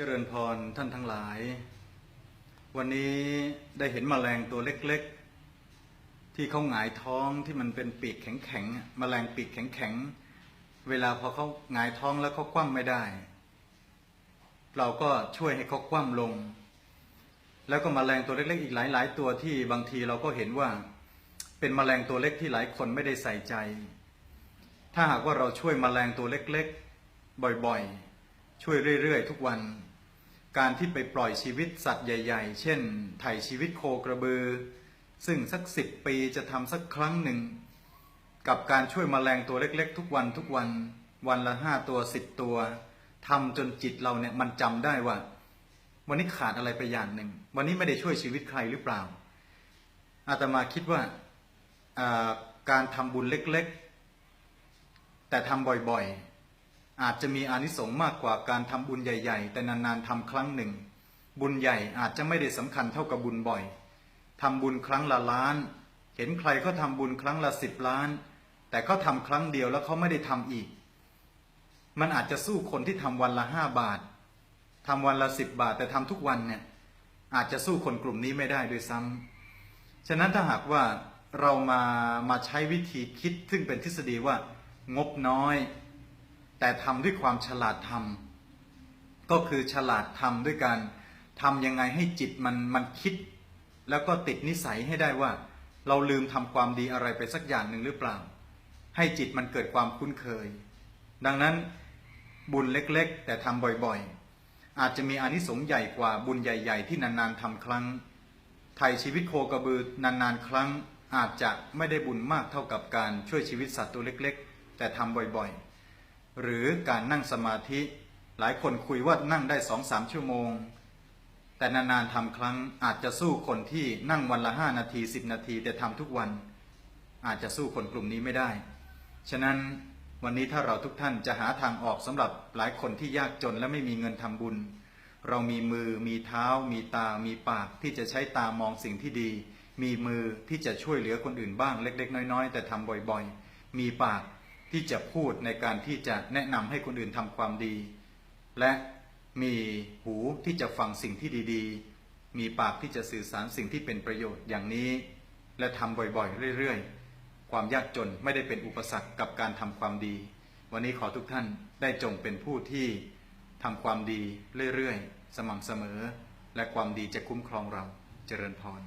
เจริญพรท่านทั้งหลาย วันนี้ได้เห็นแมลงตัวเล็กๆ ที่เขาหงายท้องที่มันเป็นปีกแข็งๆอะแมลงปีกแข็งๆ เวลาพอเขาหงายท้องแล้วเขาคว่ำไม่ได้ เราก็ช่วยให้เขาคว่ำลง แล้วก็แมลงตัวเล็กๆ อีกหลายๆ ตัวที่บางทีเราก็เห็นว่า เป็นแมลงตัวเล็กที่หลายคนไม่ได้ใส่ใจ ถ้าหากว่าเราช่วยแมลงตัวเล็กๆ บ่อยๆ ช่วยเรื่อยๆ ทุกวัน การที่ไปปล่อยชีวิตสัตว์ใหญ่ ๆ เช่น ไถ่ชีวิตโคกระบือ ซึ่งสักสิบปีจะทำสักครั้งหนึ่ง กับการช่วยแมลงตัวเล็ก ๆ ทุกวันทุกวัน วันละห้าตัวสิบตัวทำจนจิตเราเนี่ยมันจำได้ว่า วันนี้ขาดอะไรไปอย่างหนึ่ง วันนี้ไม่ได้ช่วยชีวิตใครหรือเปล่า อาตมาคิดว่าอ่าการทำบุญเล็ก ๆ แต่ทำบ่อยๆ อาจจะมีอานิสงส์มากกว่าการทำบุญใหญ่ ๆ แต่นานๆทำครั้งหนึ่ง บุญใหญ่อาจจะไม่ได้สำคัญเท่ากับบุญบ่อยทำบุญครั้งละล้าน เห็นใครเขาทำบุญครั้งละสิบล้าน แต่เขาทำครั้งเดียวแล้วเขาไม่ได้ทำอีก มันอาจจะสู้คนที่ทำวันละห้าบาททำวันละสิบบาท แต่ทำทุกวันเนี่ยอาจจะสู้คนกลุ่มนี้ไม่ได้ด้วยซ้ำฉะนั้นถ้าหากว่าเรามามาใช้วิธีคิดซึ่งเป็นทฤษฎีว่างบน้อย แต่ทำด้วยความฉลาดทำก็คือฉลาดทำด้วยการทำยังไงให้จิตมันมันคิด แล้วก็ติดนิสัยให้ได้ว่า เราลืมทำความดีอะไรไปสักอย่างหนึ่งหรือเปล่า ให้จิตมันเกิดความคุ้นเคย ดังนั้นบุญเล็กๆ แต่ทำบ่อยๆ อาจจะมีอนิสงส์ใหญ่กว่าบุญใหญ่ ๆ ที่นานๆทำครั้งไทยชีวิตโคกระบือนานๆ ครั้งอาจจะไม่ได้บุญมากเท่ากับการช่วยชีวิตสัตว์ตัวเล็ก ๆ แต่ทำบ่อยๆ หรือการนั่งสมาธิ หลายคนคุยว่านั่งได้สองสามชั่วโมง แต่นานๆทำครั้งอาจจะสู้คนที่นั่งวันละห้านาทีสิบนาที แต่ทำทุกวัน อาจจะสู้คนกลุ่มนี้ไม่ได้ ฉะนั้นวันนี้ถ้าเราทุกท่านจะหาทางออกสำหรับหลายคนที่ยากจนและไม่มีเงินทำบุญ เรามีมือ มีเท้า มีตา มีปากที่จะใช้ตามองสิ่งที่ดี มีมือที่จะช่วยเหลือคนอื่นบ้างเล็ก ๆ น้อย ๆ แต่ทำบ่อยๆ มีปาก ที่จะพูดในการที่จะแนะนำให้คนอื่นทำความดี และมีหูที่จะฟังสิ่งที่ดีๆ มีปากที่จะสื่อสารสิ่งที่เป็นประโยชน์อย่างนี้ และทำบ่อยๆ เรื่อยๆ ความยากจนไม่ได้เป็นอุปสรรคกับการทำความดี วันนี้ขอทุกท่านได้จงเป็นผู้ที่ทำความดีเรื่อยๆ สม่ำเสมอ และความดีจะคุ้มครองเราเจริญพร